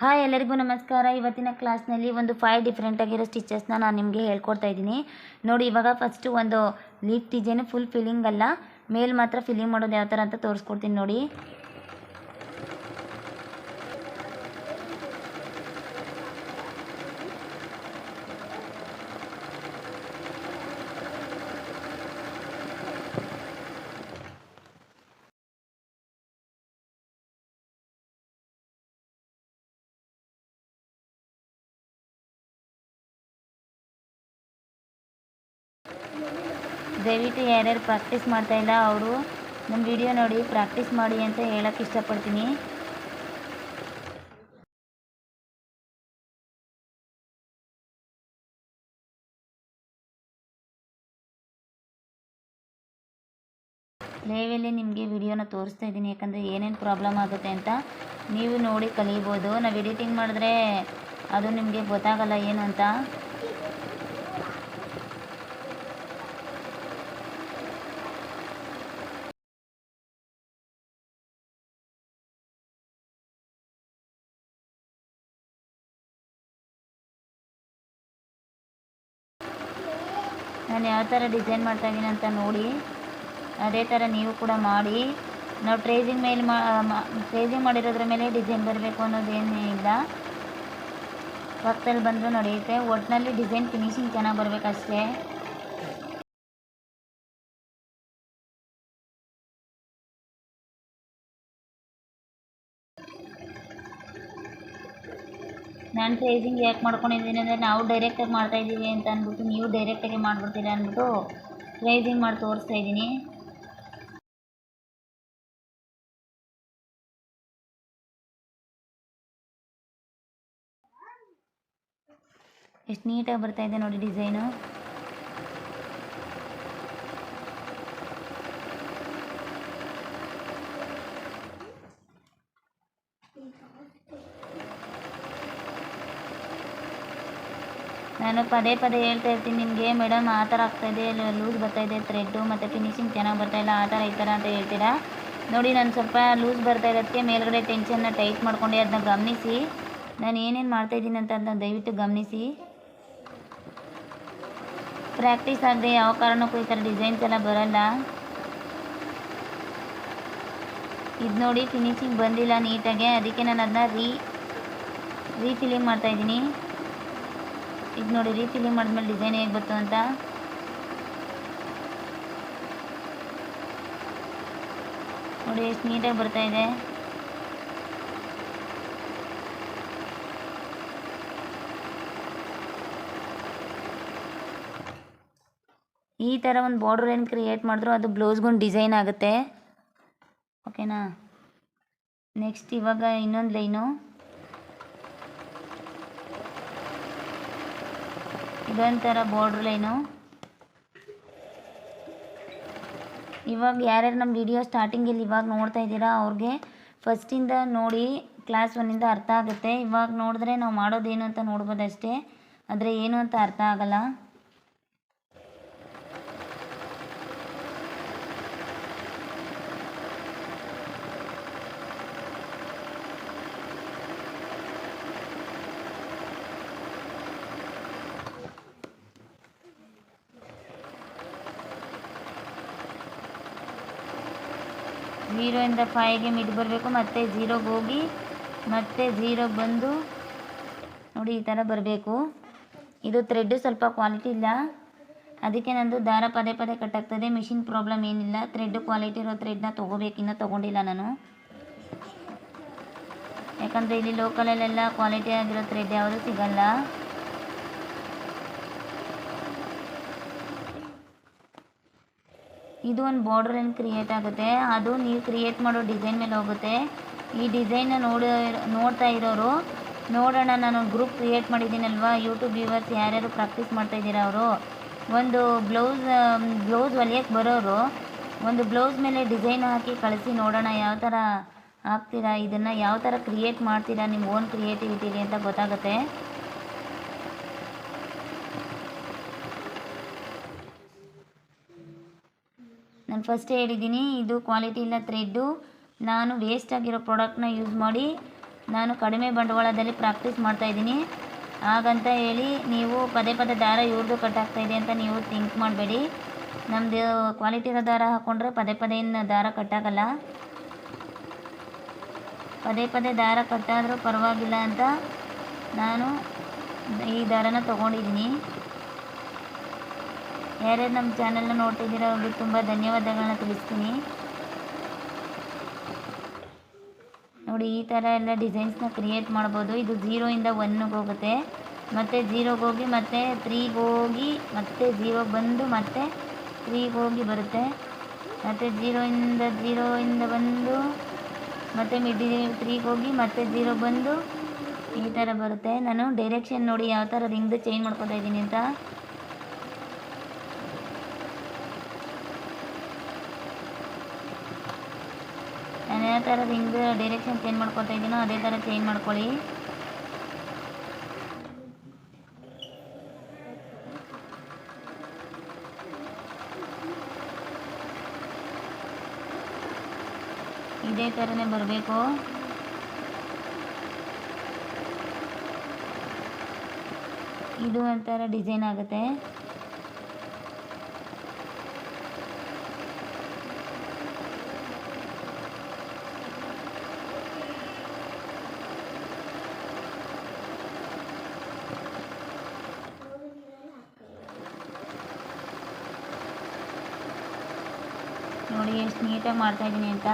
Hi, ಎಲ್ಲರಿಗೂ ನಮಸ್ಕಾರ. ಇವತ್ತಿನ ಕ್ಲಾಸ್ನಲ್ಲಿ ಒಂದು ಫೈವ್ ಡಿಫ್ರೆಂಟ್ ಆಗಿರೋ ಸ್ಟಿಚಸ್ನ ನಾನು ನಿಮಗೆ ಹೇಳ್ಕೊಡ್ತಾ ಇದ್ದೀನಿ. ನೋಡಿ, ಇವಾಗ ಫಸ್ಟು ಒಂದು ಲೀಫ್ ಡಿಸೈನು ಫುಲ್ ಫಿಲ್ಲಿಂಗ್ ಅಲ್ಲ. ಮೇಲ್ ಮಾತ್ರ ಫಿಲ್ಲಿಂಗ್ ಮಾಡೋದು ಯಾವ ಥರ ಅಂತ ತೋರಿಸ್ಕೊಡ್ತೀನಿ ನೋಡಿ. ದಯವಿಟ್ಟು ಯಾರ್ಯಾರು ಪ್ರಾಕ್ಟೀಸ್ ಮಾಡ್ತಾ ಇಲ್ಲ, ಅವರು ನಮ್ಮ ವಿಡಿಯೋ ನೋಡಿ ಪ್ರಾಕ್ಟೀಸ್ ಮಾಡಿ ಅಂತ ಹೇಳೋಕ್ಕೆ ಇಷ್ಟಪಡ್ತೀನಿ. ಲೇವಲ್ಲಿ ನಿಮಗೆ ವಿಡಿಯೋನ ತೋರಿಸ್ತಾ ಇದ್ದೀನಿ, ಯಾಕಂದರೆ ಏನೇನು ಪ್ರಾಬ್ಲಮ್ ಆಗುತ್ತೆ ಅಂತ. ನೀವು ನೋಡಿ ಕಲಿಬೋದು. ನಾವು ಎಡಿಟಿಂಗ್ ಮಾಡಿದ್ರೆ ಅದು ನಿಮಗೆ ಗೊತ್ತಾಗಲ್ಲ ಏನು ಅಂತ ನಾನು ಯಾವ ಥರ ಡಿಸೈನ್ ಮಾಡ್ತಾ ಇದ್ದೀನಿ ಅಂತ ನೋಡಿ. ಅದೇ ಥರ ನೀವು ಕೂಡ ಮಾಡಿ. ನಾವು ಟ್ರೇಸಿಂಗ್ ಮೇಲೆ ಟ್ರೇಸಿಂಗ್ ಮಾಡಿರೋದ್ರ ಮೇಲೆ ಡಿಸೈನ್ ಬರಬೇಕು ಅನ್ನೋದೇನೇ ಇಲ್ಲ. ಪಕ್ಕದಲ್ಲಿ ಬಂದರೂ ನಡೆಯುತ್ತೆ. ಒಟ್ಟಿನಲ್ಲಿ ಡಿಸೈನ್ ಫಿನಿಶಿಂಗ್ ಚೆನ್ನಾಗಿ ಬರಬೇಕಷ್ಟೇ. ನಾನು ಪ್ರೈಸಿಂಗ್ ಯಾಕೆ ಮಾಡ್ಕೊಂಡಿದ್ದೀನಿ ಅಂದರೆ ನಾವು ಡೈರೆಕ್ಟಾಗಿ ಮಾಡ್ತಾ ಇದ್ದೀವಿ ಅಂತ ಅಂದ್ಬಿಟ್ಟು ನೀವು ಡೈರೆಕ್ಟಾಗಿ ಮಾಡಿಬಿಡ್ತೀರ ಅಂದ್ಬಿಟ್ಟು ಪ್ರೈಸಿಂಗ್ ಮಾಡಿ ತೋರಿಸ್ತಾ ಇದ್ದೀನಿ. ಎಷ್ಟು ನೀಟಾಗಿ ಬರ್ತಾ ಇದೆ ನೋಡಿ ಡಿಸೈನು ನಾನು ಪದೇ ಪದೇ ಹೇಳ್ತಾ ಇರ್ತೀನಿ, ನಿಮಗೆ ಮೇಡಮ್ ಆ ಥರ ಆಗ್ತಾಯಿದೆ ಲೂಸ್ ಬರ್ತಾಯಿದೆ ಥ್ರೆಡ್ಡು ಮತ್ತು ಫಿನಿಶಿಂಗ್ ಚೆನ್ನಾಗಿ ಬರ್ತಾಯಿಲ್ಲ ಆ ಥರ ಈ ಥರ ಅಂತ ಹೇಳ್ತೀರಾ? ನೋಡಿ, ನಾನು ಸ್ವಲ್ಪ ಲೂಸ್ ಬರ್ತಾ ಇರೋದಕ್ಕೆ ಮೇಲ್ಗಡೆ ಟೆನ್ಷನ್ನ ಟೈಟ್ ಮಾಡ್ಕೊಂಡು ಅದನ್ನ ಗಮನಿಸಿ. ನಾನು ಏನೇನು ಮಾಡ್ತಾಯಿದ್ದೀನಿ ಅಂತ ಅದನ್ನ ದಯವಿಟ್ಟು ಗಮನಿಸಿ. ಪ್ರಾಕ್ಟೀಸ್ ಆಗದೆ ಯಾವ ಕಾರಣಕ್ಕೂ ಈ ಥರ ಡಿಸೈನ್ಸ್ ಎಲ್ಲ ಬರಲ್ಲ. ಇದು ನೋಡಿ ಫಿನಿಶಿಂಗ್ ಬಂದಿಲ್ಲ ನೀಟಾಗೆ, ಅದಕ್ಕೆ ನಾನು ಅದನ್ನ ರೀ ರೀಫಿಲಿಂಗ್ ಮಾಡ್ತಾಯಿದ್ದೀನಿ ಇದು ನೋಡಿ ಮಾಡಿದ ಮಾಡಿದ್ಮೇಲೆ ಡಿಸೈನ್ ಹೇಗೆ ಅಂತ. ನೋಡಿ ಎಷ್ಟು ನೀಟಾಗಿ ಬರ್ತಾ ಇದೆ. ಈ ಥರ ಒಂದು ಬಾರ್ಡರ್ ಏನು ಕ್ರಿಯೇಟ್ ಮಾಡಿದ್ರು ಅದು ಬ್ಲೌಸ್ಗೊಂದು ಡಿಸೈನ್ ಆಗುತ್ತೆ. ಓಕೆನಾ ನೆಕ್ಸ್ಟ್ ಇವಾಗ ಇನ್ನೊಂದು ಲೈನು. ಇದೊಂಥರ ಬಾರ್ಡ್ರ್ ಲೈನು ಇವಾಗ ಯಾರ್ಯಾರು ನಮ್ಮ ವಿಡಿಯೋ ಸ್ಟಾರ್ಟಿಂಗಲ್ಲಿ ಇವಾಗ ನೋಡ್ತಾ ಇದ್ದೀರಾ ಅವ್ರಿಗೆ ಫಸ್ಟಿಂದ ನೋಡಿ ಕ್ಲಾಸ್ ಒನ್ನಿಂದ ಅರ್ಥ ಆಗುತ್ತೆ. ಇವಾಗ ನೋಡಿದ್ರೆ ನಾವು ಮಾಡೋದೇನು ಅಂತ ನೋಡ್ಬೋದು ಅಷ್ಟೇ ಆದರೆ ಏನು ಅಂತ ಅರ್ಥ ಆಗಲ್ಲ. ಝೀರೋಯಿಂದ ಫೈವ್ಗೆ ಮಿಡ್ ಬರಬೇಕು, ಮತ್ತು ಝೀರೋಗೆ ಹೋಗಿ, ಮತ್ತೆ ಝೀರೋಗೆ ಬಂದು, ನೋಡಿ ಈ ಥರ ಬರಬೇಕು. ಇದು ಥ್ರೆಡ್ಡು ಸ್ವಲ್ಪ ಕ್ವಾಲಿಟಿ ಇಲ್ಲ. ಅದಕ್ಕೆ ನಂದು ದಾರ ಪದೇ ಪದೇ ಕಟ್ಟಾಗ್ತದೆ ಮಿಷಿನ್ ಪ್ರಾಬ್ಲಮ್ ಏನಿಲ್ಲ. ಥ್ರೆಡ್ ಕ್ವಾಲಿಟಿ ಇರೋ ಥ್ರೆಡ್ನ ತೊಗೋಬೇಕು, ಇನ್ನೂ ತೊಗೊಂಡಿಲ್ಲ ನಾನು. ಯಾಕಂದರೆ ಇಲ್ಲಿ ಲೋಕಲಲ್ಲೆಲ್ಲ ಕ್ವಾಲಿಟಿ ಆಗಿರೋ ಥ್ರೆಡ್ ಯಾವುದೂ ಸಿಗಲ್ಲ. ಇದು ಒಂದು ಬಾರ್ಡರ್ ಏನು ಕ್ರಿಯೇಟ್ ಆಗುತ್ತೆ? ಅದು ನೀವು ಕ್ರಿಯೇಟ್ ಮಾಡೋ ಡಿಸೈನ್ ಮೇಲೆ ಹೋಗುತ್ತೆ. ಈ ಡಿಸೈನ್ನ ನೋಡಿ, ನೋಡ್ತಾ ಇರೋರು, ನೋಡೋಣ, ನಾನು ಗ್ರೂಪ್ ಕ್ರಿಯೇಟ್ ಮಾಡಿದ್ದೀನಲ್ವಾ? ಯೂಟ್ಯೂಬ್ ವ್ಯೂವರ್ಸ್ ಯಾರ್ಯಾರು ಪ್ರಾಕ್ಟೀಸ್ ಮಾಡ್ತಾ ಇದ್ದೀರಾ ಅವರು? ಒಂದು ಬ್ಲೌಸ್ ಬ್ಲೌಸ್ ಹೊಲಿಯಕ್ಕೆ ಬರೋರು, ಒಂದು ಬ್ಲೌಸ್ ಮೇಲೆ ಡಿಸೈನ್ ಹಾಕಿ ಕಳಿಸಿ ನೋಡೋಣ, ಯಾವ ಥರ ಹಾಕ್ತೀರಾ? ಇದನ್ನು ಯಾವ ಥರ ಕ್ರಿಯೇಟ್ ಮಾಡ್ತೀರಾ? ನಿಮ್ಮ ಓನ್ ಕ್ರಿಯೇಟಿವಿಟಿಲಿ ಅಂತ ಗೊತ್ತಾಗುತ್ತೆ. ನಾನು ಫಸ್ಟೇ ಹೇಳಿದ್ದೀನಿ ಇದು ಕ್ವಾಲಿಟಿ ಇಲ್ಲ ಥ್ರೆಡ್ಡು ನಾನು ವೇಸ್ಟ್ ಆಗಿರೋ ಪ್ರಾಡಕ್ಟ್ನ ಯೂಸ್ ಮಾಡಿ, ನಾನು ಕಡಿಮೆ ಬಂಡವಾಳದಲ್ಲಿ ಪ್ರಾಕ್ಟೀಸ್ ಮಾಡ್ತಾಯಿದ್ದೀನಿ ಹಾಗಂತ ಹೇಳಿ ನೀವು ಪದೇ ಪದೇ ದಾರ ಇವ್ರದ್ದು ಕಟ್ಟಾಗ್ತಾ ಇದೆ ಅಂತ ನೀವು ಥಿಂಕ್ ಮಾಡಬೇಡಿ. ನಮ್ಮದು ಕ್ವಾಲಿಟಿ ಇರೋ ದಾರ ಹಾಕ್ಕೊಂಡ್ರೆ ಪದೇ ಪದೇ ಇನ್ನು ದಾರ ಕಟ್ಟಾಗಲ್ಲ ಪದೇ ಪದೇ ದಾರ ಕಟ್ಟಾದರೂ ಪರವಾಗಿಲ್ಲ ಅಂತ ನಾನು ಈ ದಾರನ ತೊಗೊಂಡಿದ್ದೀನಿ ಯಾರ್ಯಾರು ನಮ್ಮ ಚಾನಲ್ನ ನೋಡ್ತಿದ್ದೀರಾ ಅವ್ರಿಗೆ ತುಂಬ ಧನ್ಯವಾದಗಳನ್ನ ತಿಳಿಸ್ತೀನಿ. ನೋಡಿ, ಈ ಥರ ಎಲ್ಲ ಡಿಸೈನ್ಸ್ನ ಕ್ರಿಯೇಟ್ ಮಾಡ್ಬೋದು. ಇದು ಝೀರೋಯಿಂದ ಒನ್ಗೆ ಹೋಗುತ್ತೆ. ಮತ್ತು ಝೀರೋಗೆ ಹೋಗಿ ಮತ್ತೆ ತ್ರೀಗೆ ಹೋಗಿ ಮತ್ತೆ ಝೀರೋಗೆ ಬಂದು ಮತ್ತೆ ತ್ರೀಗೆ ಹೋಗಿ ಬರುತ್ತೆ. ಮತ್ತು ಝೀರೋಯಿಂದ ಝೀರೋಯಿಂದ ಬಂದು ಮತ್ತು ಮಿಡ್ಡಿ ತ್ರೀಗೆ ಹೋಗಿ ಮತ್ತೆ ಝೀರೋ ಬಂದು ಈ ಥರ ಬರುತ್ತೆ. ನಾನು ಡೈರೆಕ್ಷನ್ ನೋಡಿ ಯಾವ ಥರ ರಿಂಗ್ದು ಚೇಂಜ್ ಮಾಡ್ಕೊತಾ ಇದ್ದೀನಿ ಅಂತ. ನಾನು ಯಾವ ಥರ ರಿಂಗ್ ಡೈರೆಕ್ಷನ್ ಚೇಂಜ್ ಮಾಡ್ಕೊತಾ ಇದ್ದೀನೋ ಅದೇ ಥರ ಚೇಂಜ್ ಮಾಡ್ಕೊಳ್ಳಿ. ಇದೇ ಥರನೇ ಬರಬೇಕು. ಇದು ಒಂಥರ ಡಿಸೈನ್ ಆಗುತ್ತೆ. ನೋಡಿ ಎಷ್ಟು ನೀಟಾಗಿ ಮಾಡ್ತಾಯಿದ್ದೀನಿ ಅಂತ.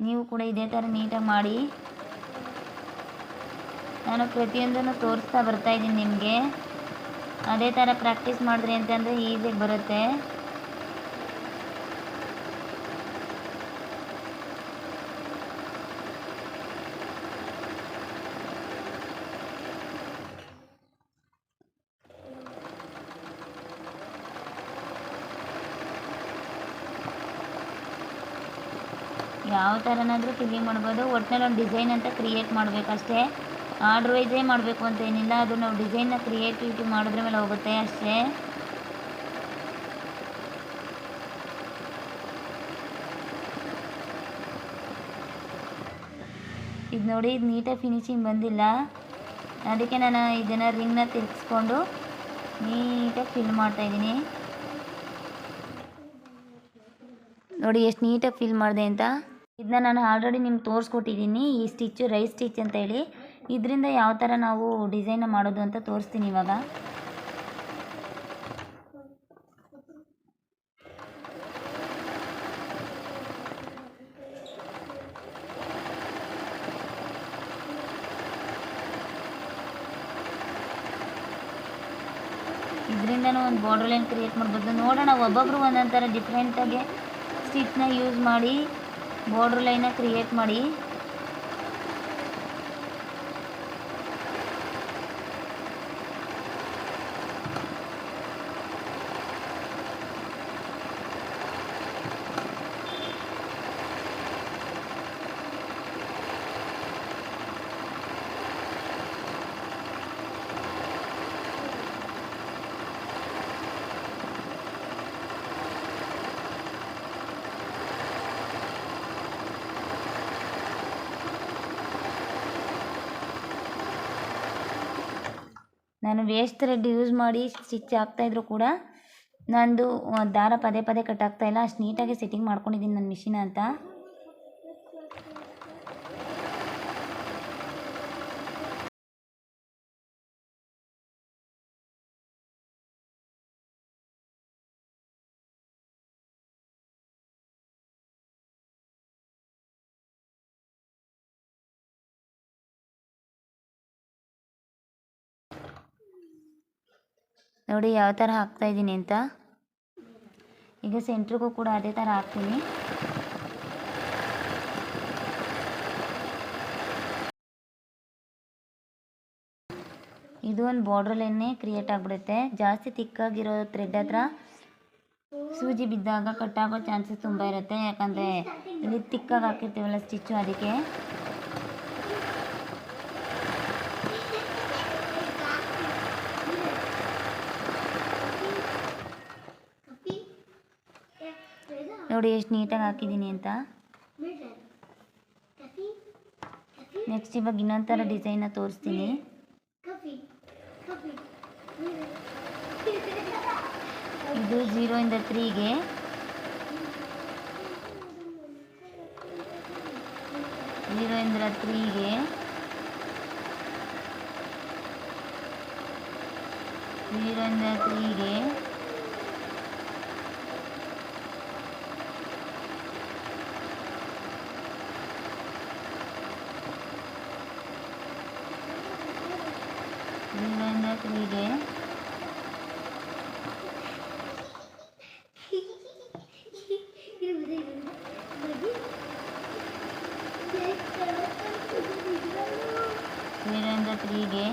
ನೀವು ಕೂಡ ಇದೇ ಥರ ನೀಟಾಗಿ ಮಾಡಿ. ನಾನು ಪ್ರತಿಯೊಂದನ್ನು ತೋರಿಸ್ತಾ ಬರ್ತಾಯಿದ್ದೀನಿ ನಿಮಗೆ. ಅದೇ ಥರ ಪ್ರಾಕ್ಟೀಸ್ ಮಾಡಿದ್ರಿ ಅಂತಂದರೆ ಈಸಿಯಾಗಿ ಬರುತ್ತೆ. ಯಾವ ಥರನಾದರೂ ಫಿಲ್ಲಿಂಗ್ ಮಾಡ್ಬೋದು. ಒಟ್ನಲ್ಲಿ ಒಂದು ಡಿಸೈನ್ ಅಂತ ಕ್ರಿಯೇಟ್ ಮಾಡಬೇಕಷ್ಟೇ. ಆರ್ಡ್ರ್ ವೈಸೇ ಮಾಡಬೇಕು ಅಂತ ಏನಿಲ್ಲ. ಅದು ನಾವು ಡಿಸೈನ್ನ ಕ್ರಿಯೇಟಿವಿಟಿ ಮಾಡಿದ್ರ ಮೇಲೆ ಹೋಗುತ್ತೆ ಅಷ್ಟೇ. ಇದು ನೋಡಿ, ಇದು ನೀಟಾಗಿ ಫಿನಿಶಿಂಗ್ ಬಂದಿಲ್ಲ. ಅದಕ್ಕೆ ನಾನು ಇದನ್ನು ರಿಂಗ್ನ ತಿರ್ಗಿಸ್ಕೊಂಡು ನೀಟಾಗಿ ಫಿಲ್ ಮಾಡ್ತಾಯಿದ್ದೀನಿ ನೋಡಿ, ಎಷ್ಟು ನೀಟಾಗಿ ಫಿಲ್ ಮಾಡಿದೆ ಅಂತ. ಇದನ್ನ ನಾನು ಆಲ್ರೆಡಿ ನಿಮ್ಗೆ ತೋರಿಸ್ಕೊಟ್ಟಿದ್ದೀನಿ ಈ ಸ್ಟಿಚ್ಚು ರೈಸ್ ಸ್ಟಿಚ್ ಅಂತ ಹೇಳಿ. ಇದರಿಂದ ಯಾವ ಥರ ನಾವು ಡಿಸೈನ್ ಮಾಡೋದು ಅಂತ ತೋರಿಸ್ತೀನಿ ಇವಾಗ. ಇದರಿಂದನೂ ಒಂದು ಬಾರ್ಡರ್ ಲೈನ್ ಕ್ರಿಯೇಟ್ ಮಾಡ್ಬೋದು. ನೋಡೋಣ ಒಬ್ಬೊಬ್ಬರು ಒಂದೊಂದು ಥರ ಡಿಫ್ರೆಂಟಾಗಿ ಸ್ಟಿಚ್ನ ಯೂಸ್ ಮಾಡಿ. ಬಾರ್ಡ್ರ್ ಲೈನ ಕ್ರಿಯೇಟ್ ಮಾಡಿ ನಾನು ವೇಸ್ಟ್ ಥ್ರೆಡ್ ಯೂಸ್ ಮಾಡಿ ಸ್ಟಿಚ್ ಹಾಕ್ತಾಯಿದ್ರು ಕೂಡ ನಂದು ದಾರ ಪದೇ ಪದೇ ಕಟ್ ಆಗ್ತಾ ಇಲ್ಲ. ಅಷ್ಟು ನೀಟಾಗಿ ಸೆಟ್ಟಿಂಗ್ ಮಾಡ್ಕೊಂಡಿದ್ದೀನಿ ನನ್ನ ಮಿಷಿನ್ ಅಂತ. ನೋಡಿ ಯಾವ ಥರ ಹಾಕ್ತಾ ಇದ್ದೀನಿ ಅಂತ. ಈಗ ಸೆಂಟ್ರಿಗೂ ಕೂಡ ಅದೇ ಥರ ಹಾಕ್ತೀನಿ. ಇದು ಒಂದು ಬಾರ್ಡ್ರ್ ಲೈನ್ನೇ ಕ್ರಿಯೇಟ್ ಆಗಿಬಿಡುತ್ತೆ. ಜಾಸ್ತಿ ತಿಕ್ಕಾಗಿರೋ ಥ್ರೆಡ್ ಹತ್ರ ಸೂಜಿ ಬಿದ್ದಾಗ ಕಟ್ಟಾಗೋ ಚಾನ್ಸಸ್ ತುಂಬ ಇರುತ್ತೆ. ಯಾಕಂದರೆ ಇಲ್ಲಿ ತಿಕ್ಕಾಗಿ ಹಾಕಿರ್ತೀವಲ್ಲ ಸ್ಟಿಚ್ಚು ಅದಕ್ಕೆ. ನೋಡಿ ಎಷ್ಟು ನೀಟಾಗಿ ಹಾಕಿದ್ದೀನಿ ಅಂತ. ನೆಕ್ಸ್ಟ್ ಇವಾಗ ಇನ್ನೊಂದು ಥರ ಡಿಸೈನ ತೋರಿಸ್ತೀನಿ. ಇದು ಝೀರೋಯಿಂದ ತ್ರೀಗೆ ಝೀರೋಯಿಂದ ತ್ರೀಗೆ ಝೀರೋಯಿಂದ ತ್ರೀಗೆ ಝೀರೋಯಿಂದ ತ್ರೀಗೆ ಝೀರೋಯಿಂದ ತ್ರೀಗೆ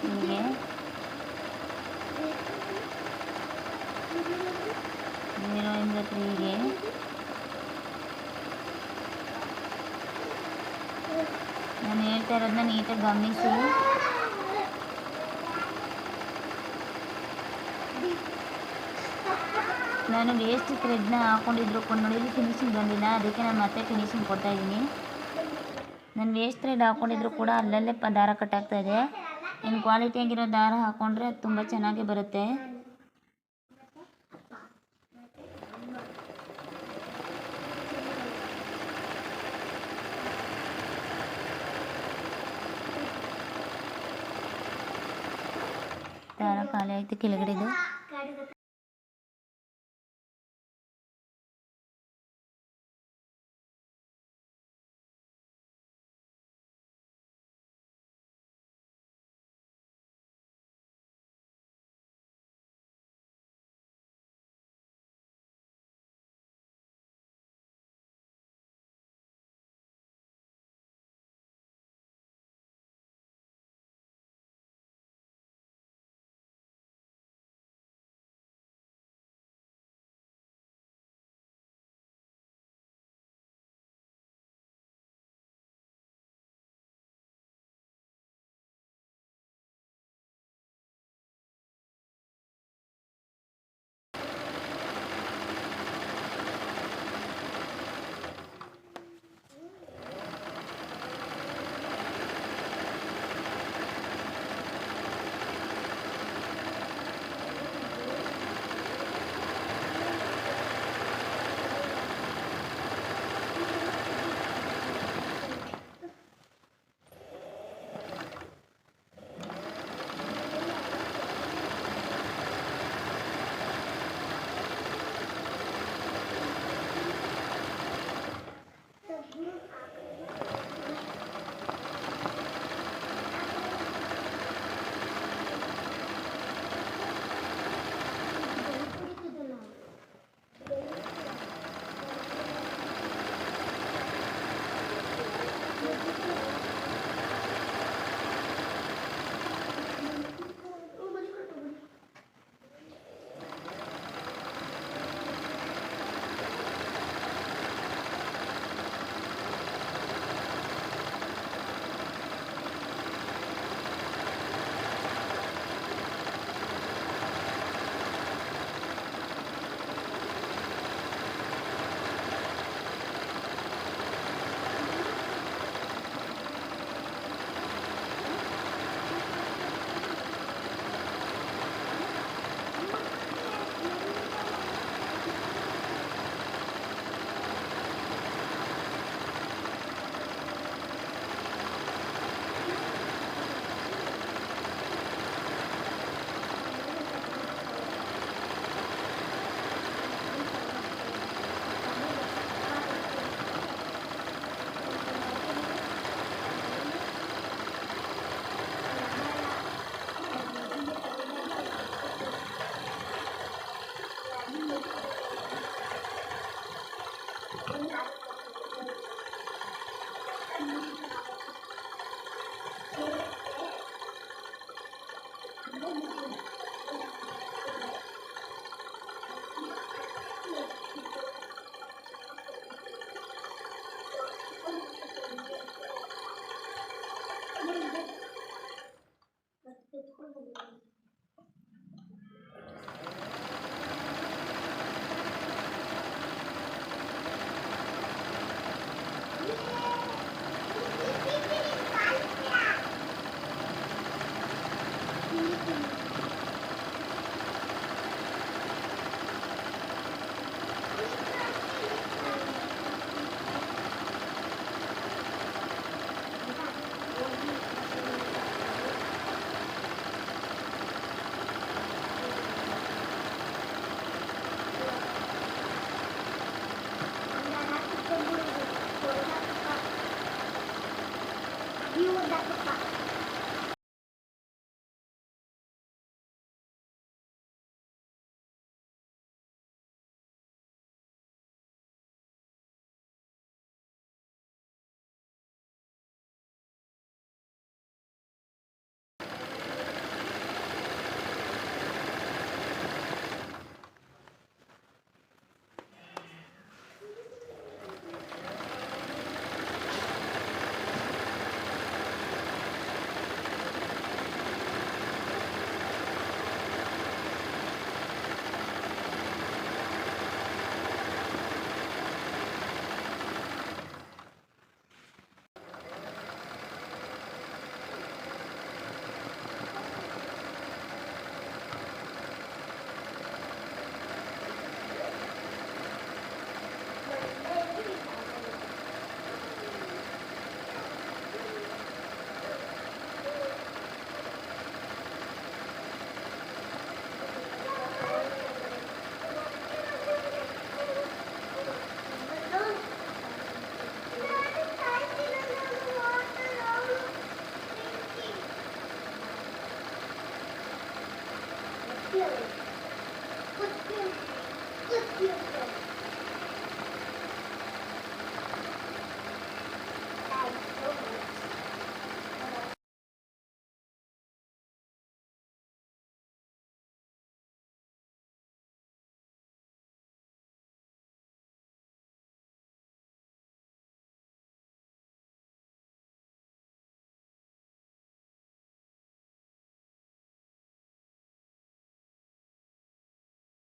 ತ್ರೀಗೆ ಝೀರೋಯಿಂದ ತ್ರೀಗೆ? ನಾನು ಹೇಳ್ತಾ ಇರೋದನ್ನ ನೀಟಾಗಿ ಗಮನಿಸಿ. ನಾನು ವೇಸ್ಟ್ ಥ್ರೆಡ್ನ ಹಾಕೊಂಡಿದ್ರು ಕೂಡ ನೋಡಿ ಫಿನಿಶಿಂಗ್ ಬಂದಿಲ್ಲ. ಅದಕ್ಕೆ ನಾನು ಮತ್ತೆ ಫಿನಿಶಿಂಗ್ ಕೊಡ್ತಾ ಇದ್ದೀನಿ. ನಾನು ವೇಸ್ಟ್ ಥ್ರೆಡ್ ಹಾಕೊಂಡಿದ್ರು ಕೂಡ ಅಲ್ಲಲ್ಲೇ ದಾರ ಕಟ್ಟಾಗ್ತಾ ಇದೆ. ಇನ್ನು ಕ್ವಾಲಿಟಿಯಾಗಿರೋ ದಾರ ಹಾಕೊಂಡ್ರೆ ಅದು ತುಂಬ ಚೆನ್ನಾಗಿ ಬರುತ್ತೆ. ದಾರ ಖಾಲಿ ಆಯಿತು ಕೆಳಗಡೆದು เปลี่ย